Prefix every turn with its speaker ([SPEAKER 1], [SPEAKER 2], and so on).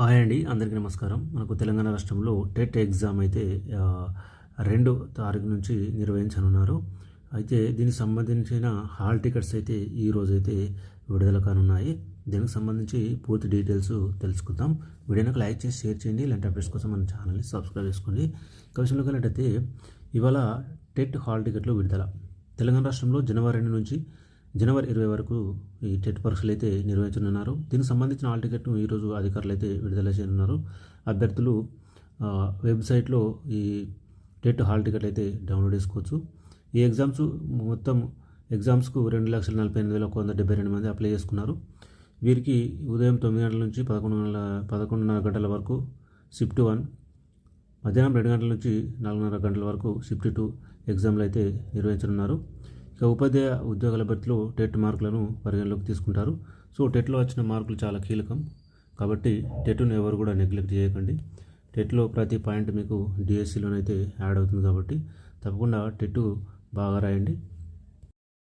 [SPEAKER 1] Hi అండి అందరికీ నమస్కారం. మనకు తెలంగాణ రాష్ట్రంలో టెట్ ఎగ్జామ్ అయితే రెండు తారీఖు నుంచి నిర్వహించనున్నారు. అయితే దీనికి సంబంధించిన హాల్ టికెట్స్ అయితే ఈ అయితే విడుదల కానున్నాయి. దీనికి సంబంధించి పూర్తి డీటెయిల్స్ తెలుసుకుందాం. వీడియోకి లైక్ చేసి షేర్ చేయండి. ఇలాంటి అప్డేట్స్ కోసం మన ఛానల్ని సబ్స్క్రైబ్ చేసుకోండి. కవిషన్లోకి వెళ్ళినట్టయితే ఇవాళ టెట్ హాల్ టికెట్లు విడుదల. తెలంగాణ రాష్ట్రంలో జనవరి రెండు నుంచి జనవరి ఇరవై వరకు ఈ టెట్ పరీక్షలు అయితే నిర్వహించనున్నారు. దీనికి సంబంధించిన హాల్ టికెట్ను ఈరోజు అధికారులు అయితే విడుదల చేయనున్నారు. అభ్యర్థులు వెబ్సైట్లో ఈ టెట్ హాల్ టికెట్ అయితే డౌన్లోడ్ చేసుకోవచ్చు. ఈ ఎగ్జామ్స్ మొత్తం ఎగ్జామ్స్కు రెండు లక్షల నలభై ఎనిమిది వేల ఒక వంద డెబ్బై రెండు మంది అప్లై చేసుకున్నారు. వీరికి ఉదయం తొమ్మిది గంటల నుంచి పదకొండు గంటల పదకొండున్నర గంటల వరకు షిఫ్ట్ వన్ మధ్యాహ్నం రెండు గంటల నుంచి నాలుగున్నర గంటల వరకు షిఫ్ట్ టూ ఎగ్జామ్లు అయితే నిర్వహించనున్నారు. ఇక ఉపాధ్యాయ ఉద్యోగాల భర్తీలో టెట్ మార్కులను పరిగణలోకి తీసుకుంటారు. సో టెట్లో వచ్చిన మార్కులు చాలా కీలకం. కాబట్టి టెట్ను ఎవరు కూడా నెగ్లెక్ట్ చేయకండి. టెట్లో ప్రతి పాయింట్ మీకు డిఎస్సిలోనైతే యాడ్ అవుతుంది కాబట్టి తప్పకుండా టెట్ బాగా రాయండి.